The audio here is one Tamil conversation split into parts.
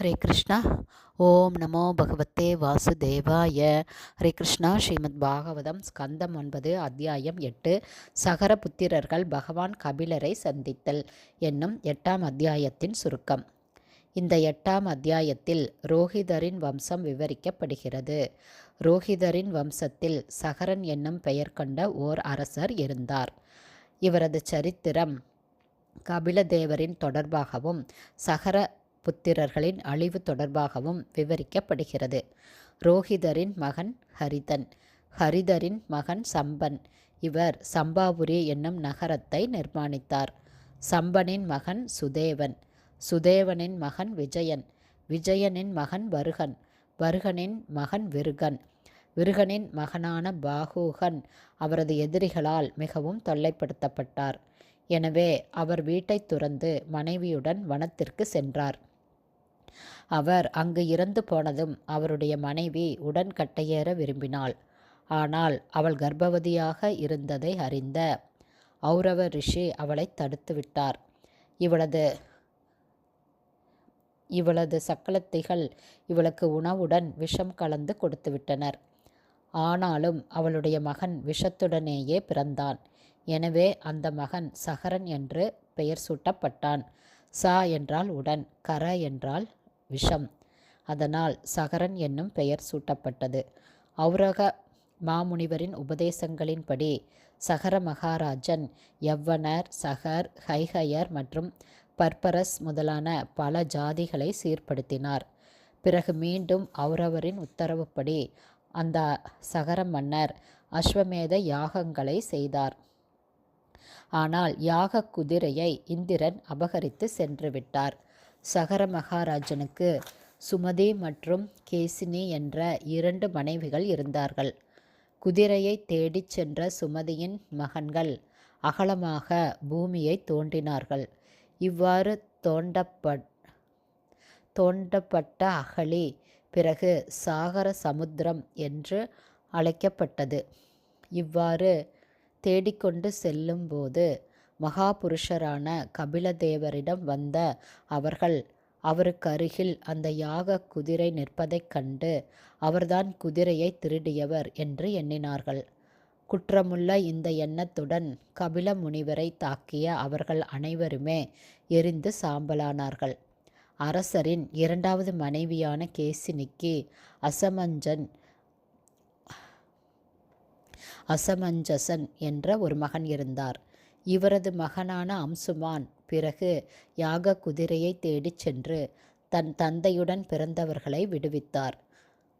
ஹரே கிருஷ்ணா. ஓம் நமோ பகவத்தே வாசுதேவாய. ஹரே கிருஷ்ணா. ஸ்ரீமத் பாகவதம் ஸ்கந்தம் ஒன்பது அத்தியாயம் எட்டு. சகர புத்திரர்கள் பகவான் கபிலரை சந்தித்தல் என்னும் எட்டாம் அத்தியாயத்தின் சுருக்கம். இந்த எட்டாம் அத்தியாயத்தில் ரோஹிதரின் வம்சம் விவரிக்கப்படுகிறது. ரோஹிதரின் வம்சத்தில் சகரன் என்னும் பெயர் கொண்ட ஓர் அரசர் இருந்தார். இவரது சரித்திரம் கபிலதேவரின் தொடர்பாகவும் சகர புத்திரர்களின் அழிவு தொடர்பாகவும் விவரிக்கப்படுகிறது. ரோஹிதரின் மகன் ஹரிதன். ஹரிதரின் மகன் சம்பன். இவர் சம்பாபுரி என்னும் நகரத்தை நிர்மாணித்தார். சம்பனின் மகன் சுதேவன். சுதேவனின் மகன் விஜயன். விஜயனின் மகன் வருகன். வருகனின் மகன் விருகன். விருகனின் மகனான பாகுகன் அவரது எதிரிகளால் மிகவும் தொல்லைப்படுத்தப்பட்டார். எனவே அவர் வீட்டை துறந்து மனைவியுடன் வனத்திற்கு சென்றார். அவர் அங்கு இறந்து போனதும் அவருடைய மனைவி உடன் கட்டையேற விரும்பினாள். ஆனால் அவள் கர்ப்பவதியாக இருந்ததை அறிந்த ஔரவ ரிஷி அவளை தடுத்துவிட்டார் இவளது இவளது சக்கலத்திகள் இவளுக்கு உணவுடன் விஷம் கலந்து கொடுத்துவிட்டனர் ஆனாலும் அவளுடைய மகன் விஷத்துடனேயே பிறந்தான். எனவே அந்த மகன் சகரன் என்று பெயர் சூட்டப்பட்டான். சா என்றால் உடன் கர என்றால் விஷம். அதனால் சகரன் என்னும் பெயர் சூட்டப்பட்டது. ஔரக மாமுனிவரின் உபதேசங்களின்படி சகர மகாராஜன் யவ்வனர் சகர் ஹைஹயர் மற்றும் பர்பரஸ் முதலான பல ஜாதிகளை சீர்படுத்தினார். பிறகு மீண்டும் ஔரவரின் உத்தரவுப்படி அந்த சகர மன்னர் அஸ்வமேத யாகங்களை செய்தார். ஆனால் யாக குதிரையை இந்திரன் அபகரித்து சென்றுவிட்டார் சகர மகாராஜனுக்கு சுமதி மற்றும் கேசினி என்ற இரண்டு மனைவிகள் இருந்தார்கள். குதிரையை தேடிச் சென்ற சுமதியின் மகன்கள் அகலமாக பூமியை தோண்டினார்கள். இவ்வாறு தோண்டப்பட் தோண்டப்பட்ட அகழி பிறகு சாகர சமுத்திரம் என்று அழைக்கப்பட்டது. இவ்வாறு தேடிக்கொண்டு செல்லும்போது மகாபுருஷரான கபிலதேவரிடம் வந்த அவர்கள் அவருக்கு அருகில் அந்த யாக குதிரை நிற்பதைக் கண்டு அவர்தான் குதிரையை திருடியவர் என்று எண்ணினார்கள். குற்றமுள்ள இந்த எண்ணத்துடன் கபில முனிவரை தாக்கிய அவர்கள் அனைவருமே எரிந்து சாம்பலானார்கள். அரசரின் இரண்டாவது மனைவியான கேசினிக்கு அசமஞ்சன் அசமஞ்சசன் என்ற ஒரு மகன் இருந்தார். இவரது மகனான அம்சுமான் பிறகு யாக குதிரையை தேடிச் சென்று தன் தந்தையுடன் பிறந்தவர்களை விடுவித்தார்.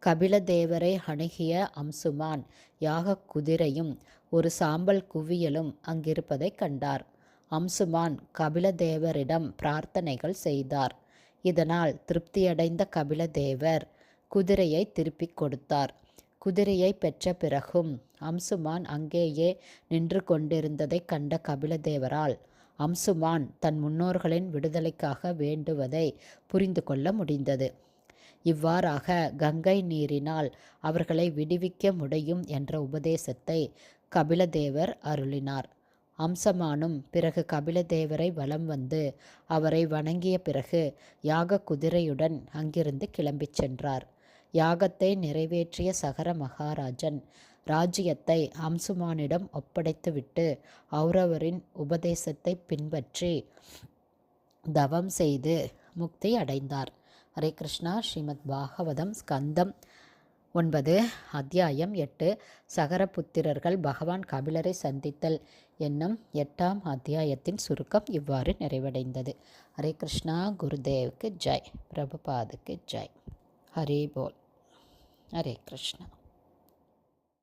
கபிலதேவரை அணுகிய அம்சுமான் யாக குதிரையும் ஒரு சாம்பல் குவியலும் அங்கிருப்பதைக் கண்டார். அம்சுமான் கபிலதேவரிடம் பிரார்த்தனைகள் செய்தார். இதனால் திருப்தியடைந்த கபிலதேவர் குதிரையை திருப்பிக் கொடுத்தார். குதிரையை பெற்ற பிறகும் அம்சுமான் அங்கேயே நின்று கொண்டிருந்ததைக் கண்ட கபிலதேவரால் அம்சுமான் தன் முன்னோர்களின் விடுதலைக்காக வேண்டுவதை புரிந்து கொள்ள முடிந்தது. இவ்வாறாக கங்கை நீரினால் அவர்களை விடுவிக்க முடியும் என்ற உபதேசத்தை கபிலதேவர் அருளினார். அம்சமானும் பிறகு கபிலதேவரை வலம் வந்து அவரை வணங்கிய பிறகு யாக குதிரையுடன் அங்கிருந்து கிளம்பிச் சென்றார். யாகத்தை நிறைவேற்றிய சகர மகாராஜன் ராஜ்யத்தை அம்சுமானிடம் ஒப்படைத்துவிட்டு ஔரவரின் உபதேசத்தை பின்பற்றி தவம் செய்து முக்தி அடைந்தார். ஹரே கிருஷ்ணா. ஸ்ரீமத் பாகவதம் ஸ்கந்தம் ஒன்பது அத்தியாயம் எட்டு. சகரபுத்திரர்கள் பகவான் கபிலரை சந்தித்தல் என்னும் எட்டாம் அத்தியாயத்தின் சுருக்கம் இவ்வாறு நிறைவடைந்தது. ஹரே கிருஷ்ணா. குருதேவுக்கு ஜெய். பிரபுபாதுக்கு ஜெய். ஹரே போல். ஹரே கிருஷ்ணா